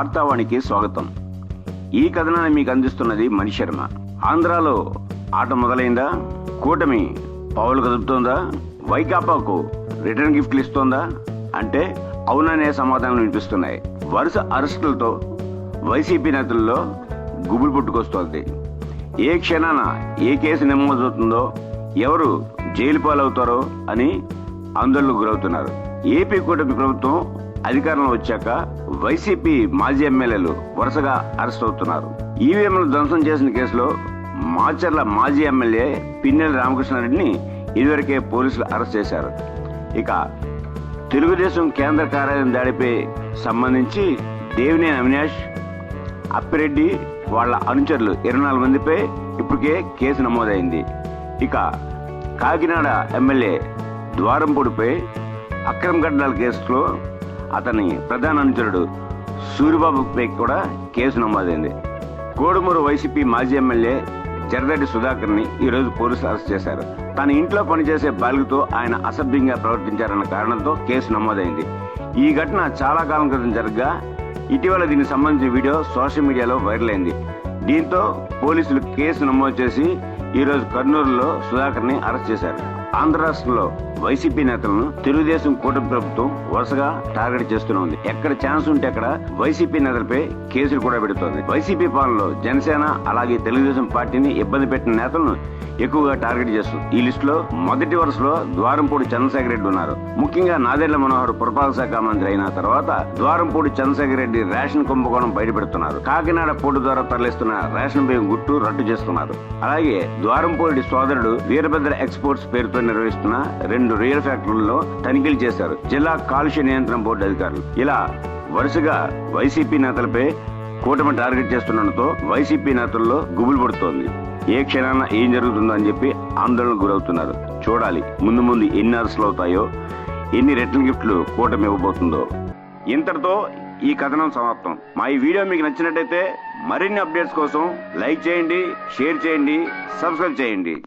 వార్తావాణికి స్వాగతం. ఈ కథనాన్ని మీకు అందిస్తున్నది మణిశర్మ ఆంధ్రాలో ఆట మొదలైందా? కూటమి పావులు కదుపుతోందా? వైకాపాకు రిటర్న్ గిఫ్ట్లు ఇస్తోందా? అంటే అవుననే సమాధానాలు వినిపిస్తున్నాయి. వరుస అరెస్టులతో వైసీపీ నేతల్లో గుబులు పుట్టుకొస్తోంది. ఏ క్షణాన ఏ కేసు నమోదవుతుందో ఎవరు జైలు పాలవుతారో అని ఆందోళనకు గురవుతున్నారు. ఏపీ కూటమి ప్రభుత్వం అధికారంలో వచ్చాక వైసీపీ మాజీ ఎమ్మెల్యేలు వరుసగా అరెస్ట్ అవుతున్నారు. ఈవీఎంలు ధ్వంసం చేసిన కేసులో మాచర్ల మాజీ ఎమ్మెల్యే పిన్నెల రామకృష్ణారెడ్డిని ఇదివరకే పోలీసులు అరెస్ట్ చేశారు. ఇక తెలుగుదేశం కేంద్ర కార్యాలయం దాడిపై సంబంధించి దేవినేని అవినాష్ అప్పిరెడ్డి వాళ్ళ అనుచరులు ఇరవై నాలుగు మందిపై ఇప్పటికే కేసు నమోదైంది. ఇక కాకినాడ ఎమ్మెల్యే ద్వారంపూడిపై అక్రమ గడ్డల కేసులో అతని ప్రధాన అనుచరుడు సూరిబాబుపై కూడా కేసు నమోదైంది. కోడుమూరు వైసీపీ మాజీ ఎమ్మెల్యే జరదడ్డి సుధాకర్ని ఈరోజు పోలీసులు అరెస్ట్ చేశారు. తన ఇంట్లో పనిచేసే బాలికతో ఆయన అసభ్యంగా ప్రవర్తించారన్న కారణంతో కేసు నమోదైంది. ఈ ఘటన చాలా కాలం క్రితం జరగగా ఇటీవల దీనికి సంబంధించిన వీడియో సోషల్ మీడియాలో వైరల్ అయింది. దీంతో పోలీసులు కేసు నమోదు చేసి ఈరోజు కర్నూలులో సుధాకర్ని అరెస్ట్ చేశారు. ఆంధ్ర రాష్ట్రంలో వైసీపీ నేతలను తెలుగుదేశం కూటమి ప్రభుత్వం వరుసగా టార్గెట్ చేస్తూనే ఉంది. ఎక్కడ ఛాన్స్ ఉంటే అక్కడ వైసీపీ నేతలపై కేసులు కూడా పెడుతోంది. వైసీపీ పాలనలో జనసేన అలాగే తెలుగుదేశం పార్టీని ఇబ్బంది పెట్టిన నేతలను ఎక్కువగా టార్గెట్ చేస్తుంది. ఈ లిస్ట్లో మొదటి వరుసలో ద్వారంపూడి చంద్రశేఖర రెడ్డి ఉన్నారు. ముఖ్యంగా నాదెళ్ళ మనోహర్ పురపాలక శాఖ మంత్రి అయిన తర్వాత ద్వారంపూడి చంద్రశేఖర రెడ్డి రేషన్ కుంభకోణం బయటపెడుతున్నారు. కాకినాడ పోర్టు ద్వారా తరలిస్తున్న రేషన్ బియ్యం గుట్టు రద్దు చేస్తున్నారు. అలాగే ద్వారంపూడి సోదరుడు వీరభద్ర ఎక్స్పోర్ట్స్ పేరుతో నిర్వహిస్తున్న రెండు రియల్ ఫ్యాక్టరీల్లో తనిఖీలు చేశారు జిల్లా కాలుష్య నియంత్రణ బోర్డు అధికారులు. ఇలా వరుసగా వైసీపీ నేతలపై కూటమి టార్గెట్ చేస్తుండటంతో వైసీపీ నేతల్లో గుబులు పడుతోంది. ఏ క్షణాన ఏం జరుగుతుందో అని చెప్పి ఆందోళనకు గురవుతున్నారు. చూడాలి ముందు ముందు ఎన్ని అరెస్టులు అవుతాయో ఎన్ని రిటర్న్ గిఫ్ట్లు కూటమి ఇవ్వబోతుందో. ఇంతటితో ఈ కథనం సమాప్తం. మా ఈ వీడియో మీకు నచ్చినట్టయితే మరిన్ని అప్డేట్స్ కోసం లైక్ చేయండి షేర్ చేయండి సబ్స్క్రైబ్ చేయండి.